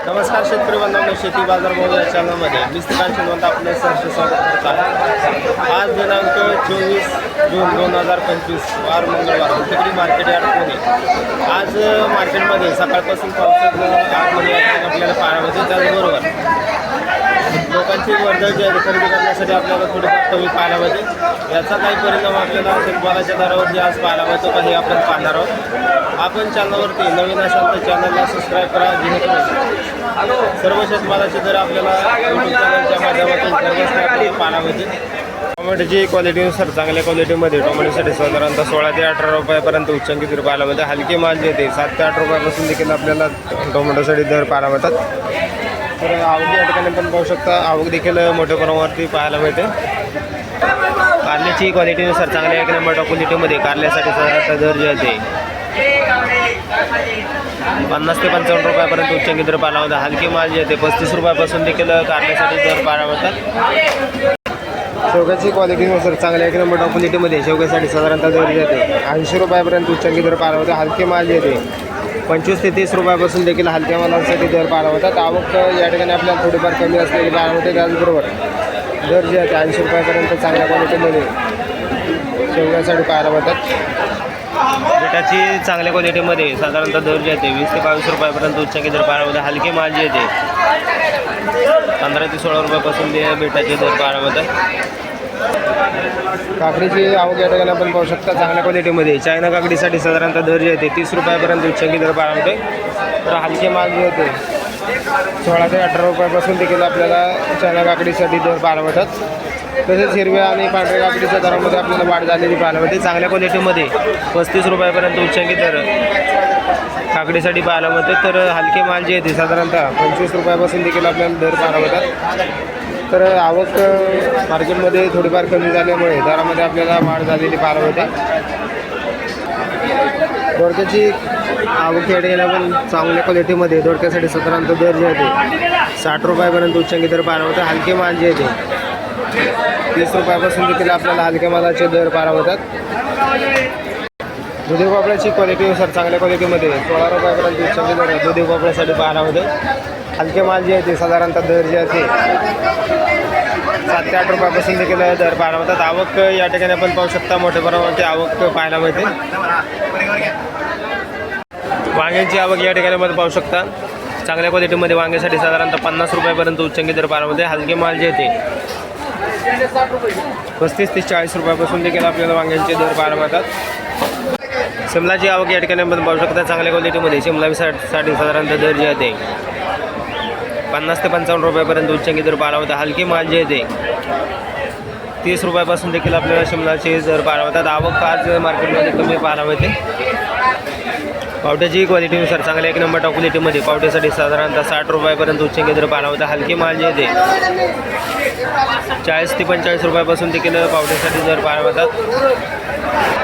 नमस्कार शेतकरी बांधवांनो शेती बाजार भाव या चॅनलमध्ये मी श्रीकांत शिंदवंत आपलं सहर्ष स्वागत करत आहे. आज दिनांक चोवीस जून दोन हजार पंचवीस वार मंगळवार कुठेतरी मार्केट यार्ड पुणे आज मार्केटमध्ये सकाळपासून पावसाचं आगमन आपल्याला पाहायला मिळते त्याचबरोबर लोकांची वर्दळ जी आहे खरेदी करण्यासाठी आपल्याला थोडीफार कमी पाहायला मिळते याचा काही परिणाम आपल्याला शेतमालाच्या दरावरती आज पाहायला मिळतो का हे आपण पाहणार आहोत. आपण चॅनलवरती नवीन असाल तर चॅनलला सबस्क्राईब करा जेणेकरून सर्व शेतमालाचे दर आपल्याला यूट्यूब चॅनलच्या माध्यमातून सर्वच पाहायला मिळतील. टोमॅटोची क्वालिटीनुसार चांगल्या क्वालिटीमध्ये टोमॅटोसाठी साधारणतः सोळा ते अठरा रुपयापर्यंत उच्चांकित दर पाहायला मिळते हलके माल जे ते सात ते आठ रुपयापासून देखील आपल्याला टोमॅटोसाठी दर पाहायला मिळतात. तर आवक या ठिकाणी पण पाहू शकता आवक देखील मोठ्या प्रमाणावरती पाहायला मिळते. कारल्याची क्वालिटीनुसार चांगल्या एक नंबर क्वालिटीमध्ये कारल्यासाठी साधारणतः दर जे आहे पन्नास ते पंचावन्न रुपयापर्यंत उच्च दर पाहायला होता हलकी माल जे आहे पस्तीस रुपयापासून देखील कारल्यासाठी दर पाहायला मिळतात. शेवग्याची क्वालिटीनुसार चांगल्या एक नंबर क्वालिटीमध्ये शेवग्यासाठी साधारणतः दर जे आहे ऐंशी रुपयापर्यंत उच्चांकी दर पाहायला होता हलके माल जे आहे पंचवीस ते तीस रुपयापासून देखील हलक्या मालांसाठी दर पाहायला मिळतात. आवक या ठिकाणी आपल्याला थोडीफार कमी असलेली पाहायला मिळते. त्याचबरोबर दर जे आहे ते ऐंशी रुपयापर्यंत चांगल्या क्वालिटीमध्ये शेवण्यासाठी पाहायला होतात बेटाची चांगल्या क्वालिटीमध्ये साधारणतः दर जे आहे ते वीस ते बावीस रुपयापर्यंत उच्चांकी दर पाहायला मिळतात. हलके माल जे आहे ते पंधरा ते सोळा रुपयापासून ते बेटाचे दर पाहायला होतात काकडीची आवक या ठिकाणी आपण पाहू शकता चांगल्या क्वालिटीमध्ये चायना काकडीसाठी साधारणतः दर जे आहे ते तीस रुपयापर्यंत उच्चांकी दर पाहायला तर हलके माल जे होते सोळा ते अठरा रुपयापासून देखील आपल्याला चायना काकडीसाठी दर पाहायला मिळतात. तसेच हिरव्या आणि पांढऱ्या काकडीच्या दरामध्ये आपल्याला वाढ झालेली पाहायला मिळते. चांगल्या क्वालिटीमध्ये पस्तीस रुपयापर्यंत उच्चांकी दर काकडीसाठी पाहायला मिळते तर हलके माल जे आहे ते साधारणतः पंचवीस रुपयापासून देखील आपल्याला दर पाहायला मिळतात. तर आवक मार्केटमध्ये थोडीफार कमी झाल्यामुळे दरामध्ये आपल्याला वाढ झालेली पार होते दोडक्याची आवक या ठिकाणी आपण चांगल्या क्वालिटीमध्ये दोडक्यासाठी सतरांचा दर जे येते साठ रुपयापर्यंत उच्चांकी दर पार मिळतात. हलके माल जे येते तीस रुपयापासून देखील आपल्याला हलक्या मालाचे दर पार होतात दुधी भोपळ्याची क्वालिटीनुसार चांगल्या क्वालिटीमध्ये सोळा रुपयापर्यंत उच्चांकी दर आहे दुधी भोपळ्यासाठी पाहायला होते हलके माल जे आहे ते साधारणतः दर जे आहे सात ते आठ रुपयापासून देखील दर पाहायला मिळतात. आवक या ठिकाणी आपण पाहू शकता मोठ्या प्रमाणावरती आवक पाहायला मिळते. वांग्यांची आवक या ठिकाणी आपण पाहू शकता. चांगल्या क्वालिटीमध्ये वांग्यासाठी साधारणतः पन्नास रुपयापर्यंत उच्चांकी दर पाहायला हलके माल जे आहे ते पस्तीस ते चाळीस रुपयापासून देखील आपल्याला वांग्यांचे दर पाहायला मिळतात. शिमलाची आवक या ठिकाणी आपण पाहू शकता. चांगल्या क्वालिटीमध्ये शिमला साठी साधारणतः दर जे आहे पन्नास ते पंचावन्न रुपयापर्यंत उच्चांकी दर पाहायला हलकी माल जे तीस रुपयापासून देखील आपल्याला शिमलाची दर पाळवतात होतात आवक आज मार्केटमध्ये कमी पाहायला येते पावट्याची क्वालिटीनुसार चांगल्या एक नंबर टॉप क्वालिटीमध्ये पावट्यासाठी साधारणतः साठ रुपयापर्यंत उच्चांकी दर पाहायला हलकी माल जे चाळीस ते पंचेचाळीस रुपयापासून देखील पावट्यासाठी दर पाहायला होतात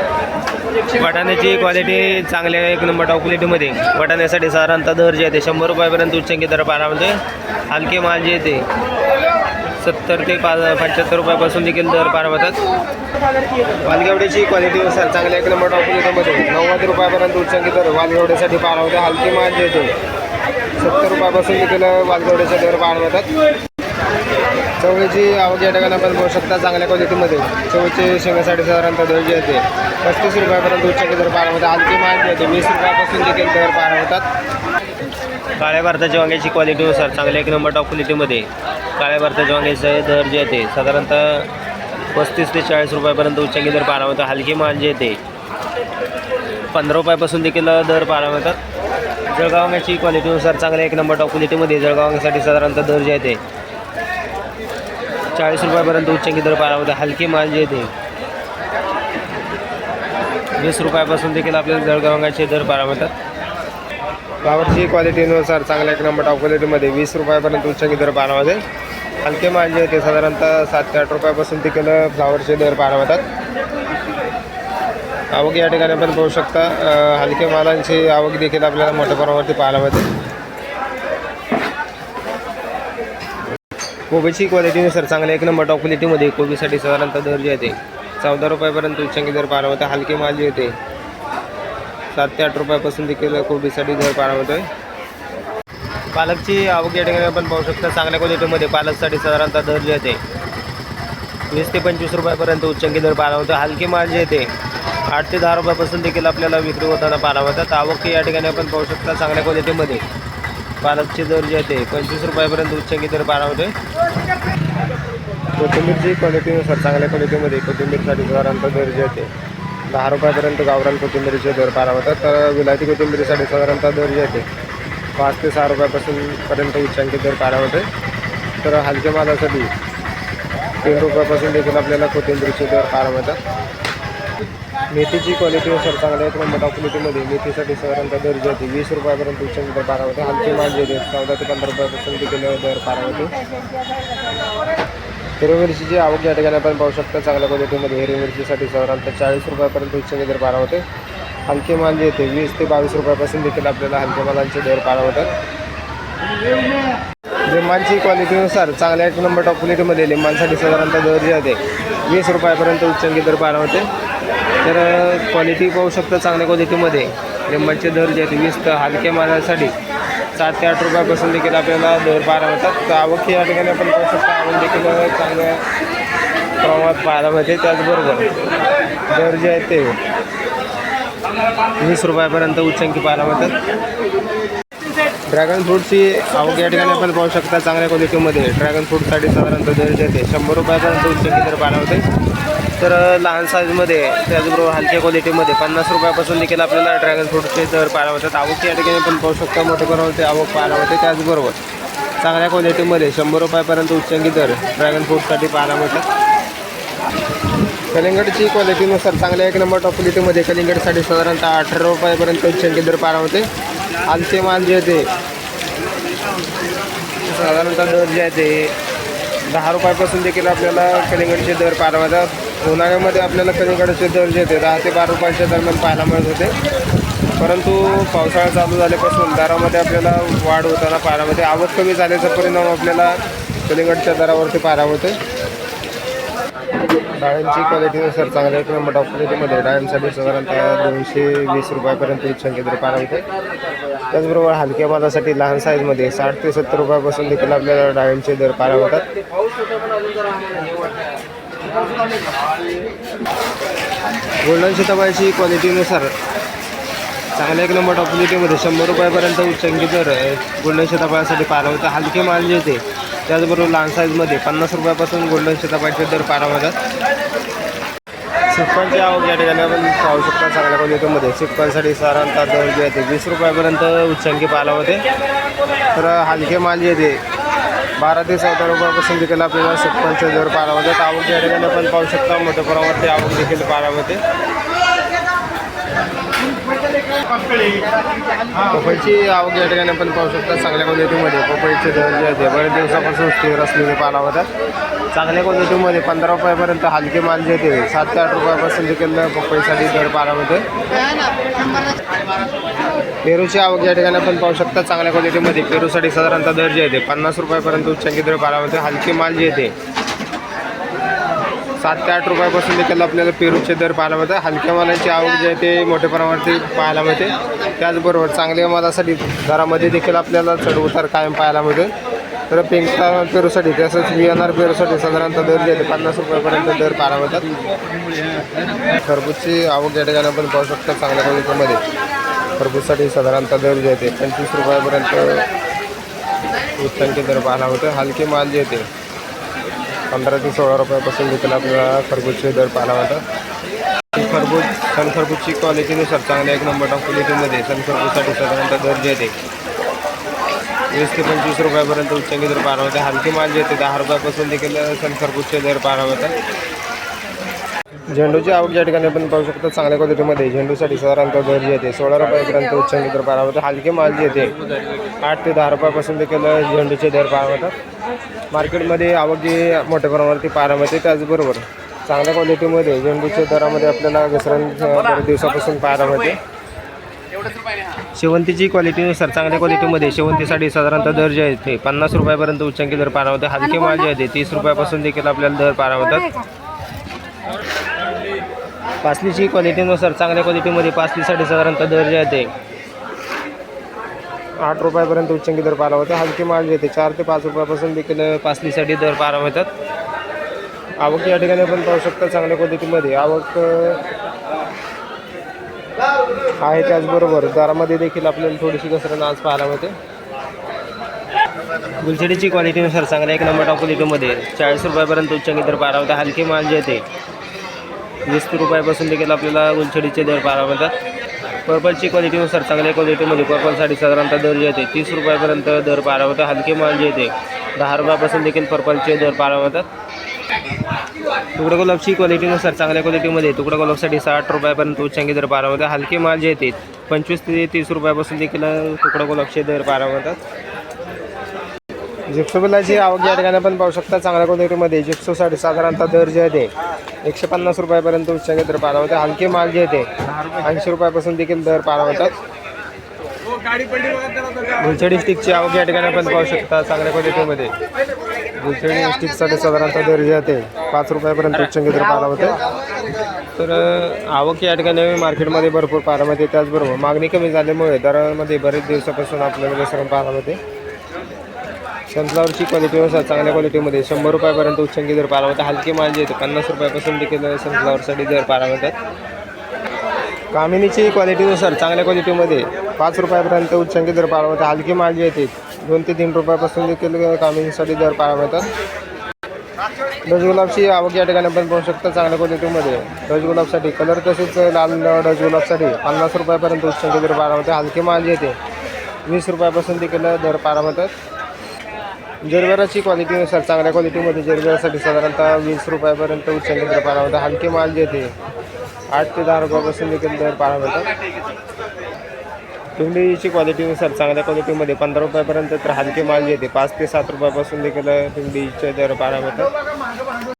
वाटाण्याची क्वालिटी चांगली आहे एक नंबर टॉप क्वालिटीमध्ये वाटाण्यासाठी साधारणतः दर जे आहे ते शंभर रुपयापर्यंत उच्चंकी दर पाण्यामध्ये म्हणजे हलके माल जे येते सत्तर ते पा पंच्याहत्तर रुपयापासून देखील दर पार होतात वालगेवड्याची क्वालिटीनुसार चांगल्या एक नंबर टॉप क्वालिटीमध्ये नव्वद रुपयापर्यंत उच्चांकी दर वालगेवड्यासाठी पाहायला होते हलके माल जे येते सत्तर रुपयापासून देखील वालगेवड्याचे दर पाहायला होतात चवळीची आवक या ठिकाणी आपण बघू शकता चांगल्या क्वालिटीमध्ये चवळीचे शेंगासाठी साधारणतः दर जे आहे पस्तीस रुपयापर्यंत उच्चांकी दर पाहायला होतात. हलकी माहिती येते आहे वीस रुपयापासून देखील दर पाहायला होतात. काळ्या भारताच्या वांग्याची क्वालिटीनुसार चांगल्या एक नंबर टॉप क्वालिटीमध्ये काळ्या भारताच्या वांग्याचे दर जे आहे साधारणतः पस्तीस ते चाळीस रुपयापर्यंत उच्चांकी दर पाहायला होतात. हलकी माल जे आहे पंधरा रुपयापासून देखील दर पाहायला होतात. जळगाव वांग्याची क्वालिटीनुसार चांगल्या एक नंबर टॉप क्वालिटीमध्ये जळगाव वांग्यासाठी साधारणतः दर जे आहे चाळीस रुपयापर्यंत उच्चांकी दर पाहायला होता. हलकी माल जे ते. वीस रुपयापासून देखील आपल्याला जळगाव दर पाहायला मिळतात. फ्लावरची क्वालिटीनुसार चांगल्या एक नंबर टॉप क्वालिटीमध्ये वीस रुपयापर्यंत उच्चांकी दर पाहायला होते हलके माल जे ते साधारणतः सात ते आठ रुपयापासून देखील फ्लावरचे दर पाहायला मिळतात. आवक या ठिकाणी आपण पाहू शकता हलके मालांची आवक देखील आपल्याला मोठ्या प्रमाणावरती पाहायला मिळते. कोबीची क्वालिटीनुसार चांगल्या एक नंबर टॉप क्वालिटीमध्ये कोबीसाठी साधारणतः दर्जा येते चौदा रुपयापर्यंत उच्चांकी दर पाहायला होता हलके माल येते सात ते आठ रुपयापासून देखील कोबीसाठी दर पाहायला होतोय पालकची आवक या ठिकाणी आपण पाहू शकता चांगल्या क्वालिटीमध्ये पालकसाठी साधारणतः दर्जा येते वीस ते पंचवीस रुपयापर्यंत उच्चांकी दर पारावतो होतं हलकी माल जे येते आठ ते दहा रुपयापासून देखील आपल्याला विक्री होताना पारावतात. आवक या ठिकाणी आपण पाहू शकता चांगल्या क्वालिटीमध्ये पालकचे दर जे येते पंचवीस रुपयापर्यंत उच्चांकी दर पाहायला होते कोथिंबीरची क्वालिटीनुसार चांगल्या क्वालिटीमध्ये कोथिंबीरसाठी साधारणतः दर जे आहे दहा रुपयापर्यंत गावरान कोथिंबीरीचे दर पारा होतात तर विलायती कोथिंबीरीसाठी साधारणतः दर जे येते पाच ते सहा रुपयापासून पर्यंत उच्चांकी दर पारा होते तर हलक्या मालासाठी तीन रुपयापासून देखील आपल्याला कोथिंबीरीचे दर पारा होतात मेथीची क्वालिटीनुसार चांगल्या एक नंबर क्वालिटीमध्ये मेथीसाठी साधारणतः दर जे होते वीस रुपयापर्यंत उच्च दर पाहायला होते हलकी माल जे चौदा ते पंधरा रुपयापासून देखील दर पाहायला होते हिरवी मिरचीची आवक या ठिकाणी आपण पाहू शकता. चांगल्या क्वालिटीमध्ये हिरवी मिरचीसाठी साधारणतः चाळीस रुपयापर्यंत उच्च दर पाहायला होते हलके माल जे येते वीस ते बावीस रुपयापासून देखील आपल्याला हलके मालांचे दर पाहायला होतात लिंबांची क्वालिटीनुसार चांगल्या एक नंबर टॉप क्वालिटीमध्ये लिंबांसाठी साधारणतः दर जे होते वीस रुपयापर्यंत उच्चांकी दर पाहायला होते तर क्वालिटी पाहू शकता चांगल्या क्वालिटीमध्ये लिंबाचे दर जे आहेत वीस तर हलक्या मालासाठी सात ते आठ रुपयापासून देखील आपल्याला दर पाहायला मिळतात. तर आवक या ठिकाणी आपण पाहू शकता. आवक देखील चांगल्या प्रमाणात पाहायला मिळते. त्याचबरोबर दर जे आहेत ते वीस रुपयापर्यंत उच्चांकी पाहायला मिळतात. ड्रॅगन फ्रूटची आवक या ठिकाणी आपण पाहू शकता चांगल्या क्वालिटीमध्ये ड्रॅगन फ्रूटसाठी साधारणतः दर जे येते शंभर रुपयापर्यंत उच्चांकी दर पाहायला होते तर लहान साईजमध्ये त्याचबरोबर हलक्या क्वालिटीमध्ये पन्नास रुपयापासून देखील आपल्याला ड्रॅगन फ्रूटचे दर पाहायला होतात आवक या ठिकाणी पण पाहू शकता मोठ्या प्रमाणावरती आवक पाहायला होते त्याचबरोबर चांगल्या क्वालिटीमध्ये शंभर रुपयापर्यंत उच्चांकी दर ड्रॅगन फ्रूटसाठी पाहायला मिळतात. कलिंगडची क्वालिटीनुसार चांगल्या एक नंबर टॉप क्वालिटीमध्ये कलिंगडसाठी साधारणतः अठरा रुपयापर्यंत उच्चांकी दर पाहायला होते आलचे माल जे आहे ते साधारणतः दर जे आहे ते दहा रुपयापासून देखील आपल्याला कलिंगडचे दर पाहायला मिळतात. उन्हाळ्यामध्ये आपल्याला कलिंगडाचे दर जे होते दहा ते बारा रुपयाच्या दरम्यान पाहायला मिळत होते. परंतु पावसाळा चालू झाल्यापासून दरामध्ये आपल्याला वाढ होताना पाहायला मिळते. आवक कमी झाल्याचा परिणाम आपल्याला कलिंगडच्या दरावरती पाहायला मिळते. डाळ्यांची क्वालिटीनुसार चांगल्या एक नंबर टॉप क्वालिटीमध्ये डाळ्यांसाठी साधारणतः दोनशे वीस रुपयापर्यंत उच्चांकी दर पाहायला मिळते. त्याचबरोबर हलक्या मालासाठी लहान साईजमध्ये साठ ते सत्तर रुपयापासून देखील आपल्याला डाळ्यांचे दर पाहायला मिळतात. गोल्डन सीताबाईची क्वालिटीनुसार चांगल्या एक नंबर टॉप क्वालिटीमध्ये शंभर रुपयापर्यंत उच्चांकी दर अ, गोल्डन सीताफळासाठी पाहायला होतं हलके माल जे ते त्याचबरोबर लहान साईजमध्ये पन्नास रुपयापासून गोल्डन सीताफळाचे दर पारावतात. मिळतात सिप्पांची आवक या ठिकाणी आपण पाहू शकता. चांगल्या क्वालिटीमध्ये सिप्पांसाठी साधारणतः दर जे आहे ते वीस रुपयापर्यंत उच्चांकी पाहायला होते तर हलके माल जे येते बारा ते चौदा रुपयापासून देखील आपल्याला सिप्पांचे हजार पाहायला होतात आवक या ठिकाणी आपण पाहू शकता मोठ्या प्रमाणावरती आवक देखील पारा होते. पपईची आवक या ठिकाणी आपण पाहू शकता चांगल्या क्वालिटीमध्ये पपईचे दर जे आहे बऱ्याच दिवसापासून स्थिर असलेले पाला होतात. चांगल्या क्वालिटीमध्ये पंधरा रुपयापर्यंत हलके माल जे येते सात ते आठ रुपयापासून देखील पपईसाठी दर पाहायला पेरूची आवक या ठिकाणी आपण पाहू शकता चांगल्या क्वालिटीमध्ये पेरूसाठी साधारणतः दर जे येते पन्नास रुपयापर्यंत उच्चांकी दर पाहायला होते हलके माल जे येते. सात ते आठ रुपयापासून देखील आपल्याला पेरूचे दर पाहायला मिळतात हलक्या मालाची आवक जी आहे ते मोठ्या प्रमाणावरती पाहायला मिळते. त्याचबरोबर चांगल्या मालासाठी दरामध्ये देखील आपल्याला चढ उतार कायम पाहायला मिळते तर पिंकता पेरूसाठी तसंच वियानार पेरूसाठी साधारणतः दर जे पन्नास रुपयापर्यंत दर पारावतात. खरबूजची आवक या ठिकाणी आपण पाहू शकता चांगल्या क्वालिटीमध्ये. खरबूजसाठी साधारणतः दर जे पंचवीस रुपयापर्यंत उच्चांकी दर पाहायला होतं हलके माल जे येते पंधरा ते सोळा रुपयापासून देखील आपल्याला खरबूजचे दर पाहायला मिळतात. खरबूज सन खरबूजची क्वालिटीनुसार चांगल्या एक नंबर ऑफ क्वालिटीमध्ये सन खरबूजसाठी साधारणतः दर जे येते वीस ते पंचवीस रुपयापर्यंत उच्चांकी दर पाहायला होते. हलके माल जे येते दहा रुपयापासून देखील सन खरबूजचे दर पाहायला होतात. झेंडूची आवक या ठिकाणी आपण पाहू शकतो चांगल्या क्वालिटीमध्ये झेंडूसाठी साधारणतः दर जे येते सोळा रुपयापर्यंत उच्चांकी दर पाहायला होते. हलके माल जे येते आठ ते दहा रुपयापासून देखील झेंडूचे दर पाहायला होतात. मार्केटमध्ये आवक जी मोठ्या प्रमाणावरती पाहायला मिळते त्याचबरोबर चांगल्या क्वालिटीमध्ये झेंडूच्या दरामध्ये आपल्याला घसरण दिवसापासून पाहायला मिळते शेवंतीची क्वालिटीनुसार चांगल्या क्वालिटीमध्ये शेवंतीसाठी साधारणतः दर जे आहे ते पन्नास रुपयापर्यंत उच्चांकी दर होते हलके माल जे आहे ते तीस रुपयापासून देखील आपल्याला दर होतात पासलीची क्वालिटीनुसार चांगल्या क्वालिटीमध्ये पासलीसाठी साधारणतः दर जे आहे ते आठ रुपयापर्यंत उच्चंगी दर होते हलके माल जे येते चार ते पाच रुपयापासून देखील पासलीसाठी दर मिळतात आवक या ठिकाणी आपण पाहू शकता चांगल्या पद्धतीमध्ये आवक आहे त्याचबरोबर दारामध्ये देखील आपल्याला थोडीशी घसरण आज पाहायला मिळते. गुलछडीची क्वालिटीनुसार चांगल्या एक नंबर टॉप क्वालिटीमध्ये चाळीस रुपयापर्यंत उच्चंगी दर पाहायला होता हलके माल जे येते वीस रुपयापासून देखील आपल्याला गुलछडीचे दर पाहायला मिळतात. पर्पलची क्वालिटीनुसार चांगल्या क्वालिटीमध्ये पर्पलसाठी साधारणतः दर जे येते तीस रुपयापर्यंत दर पारावतात होता हलके माल जे येते दहा रुपयापासून देखील पर्पलचे दर पाहायला मिळतात. तुकडा गुलाबची क्वालिटीनुसार चांगल्या क्वालिटीमध्ये तुकडा गुलाबसाठी साठ रुपयापर्यंत उच्चांगी दर बारामध्ये. हलके माल जे येते पंचवीस ते तीस रुपयापासून देखील तुकडा गुलाबचे दर पाहायला मिळतात जिप्सोबिलाची आवक या ठिकाणी पण पाहू शकता चांगल्या क्वालिटीमध्ये जिप्सोसाठी साधारणतः दर जे येते एकशे पन्नास रुपयापर्यंत उच्चांगी दर बारामध्ये. हलके माल जे येते ऐंशी रुपयापासून देखील दर पाहायला मिळतात स्टिकची आवक या ठिकाणी आपण पाहू शकता चांगल्या क्वालिटीमध्ये गुलछडी स्टिकसाठी साधारणतः दर जे आहे ते. पाच रुपयापर्यंत उच्चांगी दर पाहायला मिळते तर आवक या ठिकाणी मार्केटमध्ये भरपूर पाहायला मिळते. त्याचबरोबर मागणी कमी झाल्यामुळे दरामध्ये बरेच दिवसापासून आपल्याला घसरण पाहायला मिळते. सनफ्लावरची क्वालिटीनुसार चांगल्या क्वालिटीमध्ये शंभर रुपयापर्यंत उच्चंगी दर पाहायला मिळतात हलके माल जे येते पन्नास रुपयापासून देखील सनफ्लावरसाठी दर पाहायला मिळतात. कामिनीची क्वालिटीनुसार चांगल्या क्वालिटीमध्ये पाच रुपयापर्यंत उच्चंगी दर पाहायला हलकी हलके माल जे येते. दोन ते तीन रुपयापासून देखील कामिनीसाठी दर पाळवतात. मिळतात आवक या ठिकाणी आपण पाहू शकता चांगल्या क्वालिटीमध्ये. डचगुलाबसाठी कलर तसेच लाल डचगुलाबसाठी पन्नास रुपयापर्यंत उच्चंगी दर पाहायला हलकी माल जी येते. वीस रुपयापासून देखील दर पाळवतात. जरबेराची क्वालिटीनुसार चांगल्या क्वालिटीमध्ये जरबेरासाठी साधारणतः वीस रुपयापर्यंत उच्च दर पाळवतात. हलकी माल जी ते आठ ते दहा रुपयापासून देखील दर पाहायला मिळतात. पिंडीची क्वालिटीनुसार चांगल्या क्वालिटीमध्ये पंधरा रुपयापर्यंत तर हलके माल येते पाच ते सात रुपयापासून देखील पिंडीचे दर पाहायला मिळतात.